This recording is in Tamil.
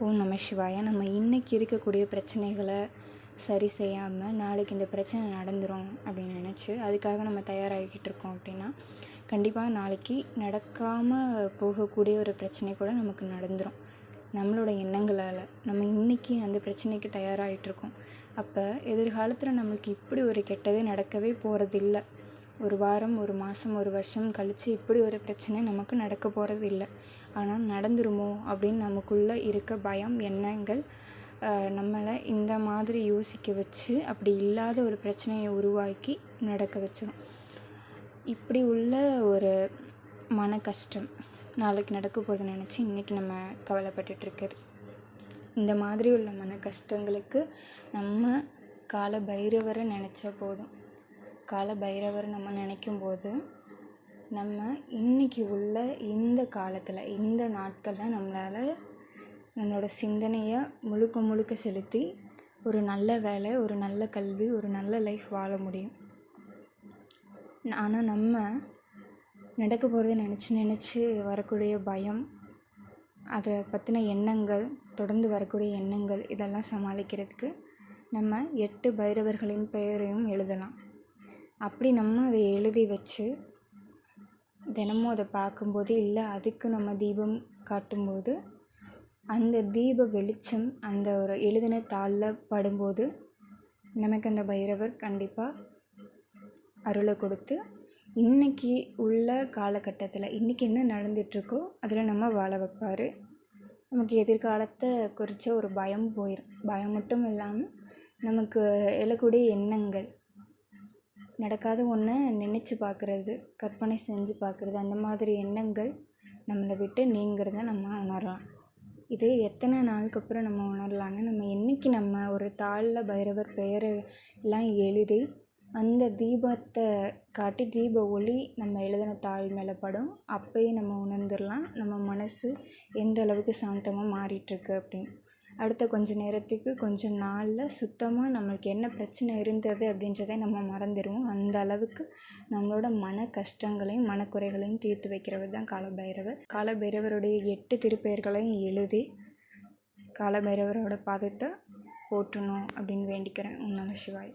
ஓம் நம சிவாய. நம்ம இன்றைக்கி இருக்கக்கூடிய பிரச்சனைகளை சரி செய்யாமல் நாளைக்கு இந்த பிரச்சனை நடந்துடும் அப்படின்னு நினச்சி அதுக்காக நம்ம தயாராகிக்கிட்டு இருக்கோம் அப்படின்னா கண்டிப்பாக நாளைக்கு நடக்காமல் போகக்கூடிய ஒரு பிரச்சனை கூட நமக்கு நடந்துடும் நம்மளோட எண்ணங்களால் நம்ம இன்றைக்கி அந்த பிரச்சனைக்கு தயாராகிட்ருக்கோம் அப்போ எதிர்காலத்தில் நம்மளுக்கு இப்படி ஒரு கெட்டது நடக்கவே போகிறதில்ல ஒரு வாரம் ஒரு மாதம் ஒரு வருஷம் கழித்து இப்படி ஒரு பிரச்சனை நமக்கு நடக்க போகிறது இல்லை. ஆனால் நடந்துருமோ அப்படின்னு நமக்குள்ளே இருக்க பயம் எண்ணங்கள் நம்மளை இந்த மாதிரி யோசிக்க வச்சு அப்படி இல்லாத ஒரு பிரச்சனையை உருவாக்கி நடக்க வச்சிடும் இப்படி உள்ள ஒரு மன கஷ்டம் நாளைக்கு நடக்க போகுது நினச்சி இன்றைக்கி நம்ம கவலைப்பட்டுட்ருக்குது இந்த மாதிரி உள்ள மன கஷ்டங்களுக்கு நம்ம கால பைரவரை நினச்சா போதும். கால பைரவர் நம்ம நினைக்கும் போது நம்ம இன்றைக்கி உள்ள இந்த காலத்தில் இந்த நாட்களில் நம்மளால் நம்மளோட சிந்தனையை முழுக்க முழுக்க செலுத்தி ஒரு நல்ல வேலை ஒரு நல்ல கல்வி ஒரு நல்ல லைஃப் வாழ முடியும். ஆனால் நம்ம நடக்க போகிறத நினச்சி நினச்சி வரக்கூடிய பயம் அதை பற்றின எண்ணங்கள் தொடர்ந்து வரக்கூடிய எண்ணங்கள் இதெல்லாம் சமாளிக்கிறதுக்கு நம்ம எட்டு பைரவர்களின் பெயரையும் எழுதலாம். அப்படி நம்ம அதை எழுதி வச்சு தினமும் அதை பார்க்கும்போது இல்லை அதுக்கு நம்ம தீபம் காட்டும்போது அந்த தீப வெளிச்சம் அந்த ஒரு எழுதின தாளில் படும்போது நமக்கு அந்த பைரவர் கண்டிப்பாக அருளை கொடுத்து இன்றைக்கி உள்ள காலகட்டத்தில் இன்றைக்கி என்ன நடந்துகிட்ருக்கோ அதில் நம்ம வாழ வைப்பார். நமக்கு எதிர்காலத்தை குறித்த ஒரு பயம் போயிடும் பயம் மட்டும் இல்லாமல் நமக்கு எழக்கூடிய எண்ணங்கள் நடக்காத ஒன்றை நினச்சி பார்க்குறது கற்பனை செஞ்சு பார்க்குறது அந்த மாதிரி எண்ணங்கள் நம்மளை விட்டு நீங்கிறத நம்ம உணரலாம். இது எத்தனை நாளுக்கு அப்புறம் நம்ம உணரலான்னு நம்ம என்றைக்கு நம்ம ஒரு தாளில் பைரவர் பெயரை எல்லாம் எழுதி அந்த தீபத்தை காட்டி தீப ஒளி நம்ம எழுதின தாள் மேலே படும் அப்போயே நம்ம உணர்ந்துடலாம். நம்ம மனசு எந்த அளவுக்கு சாந்தமாக மாறிட்டுருக்கு அப்படின்னு. அடுத்த கொஞ்ச நேரத்துக்கு கொஞ்சம் நாளில் சுத்தமாக நம்மளுக்கு என்ன பிரச்சனை இருந்தது அப்படின்றத நம்ம மறந்துடுவோம். அந்த அளவுக்கு நம்மளோட மன கஷ்டங்களையும் மனக்குறைகளையும் தீர்த்து வைக்கிறவர் தான் காலபைரவர். காலபைரவருடைய எட்டு திருப்பெயர்களையும் எழுதி காலபைரவரோட பாதத்தை போற்றணும் அப்படின்னு வேண்டிக்கிறேன். உன்னம சிவாய்.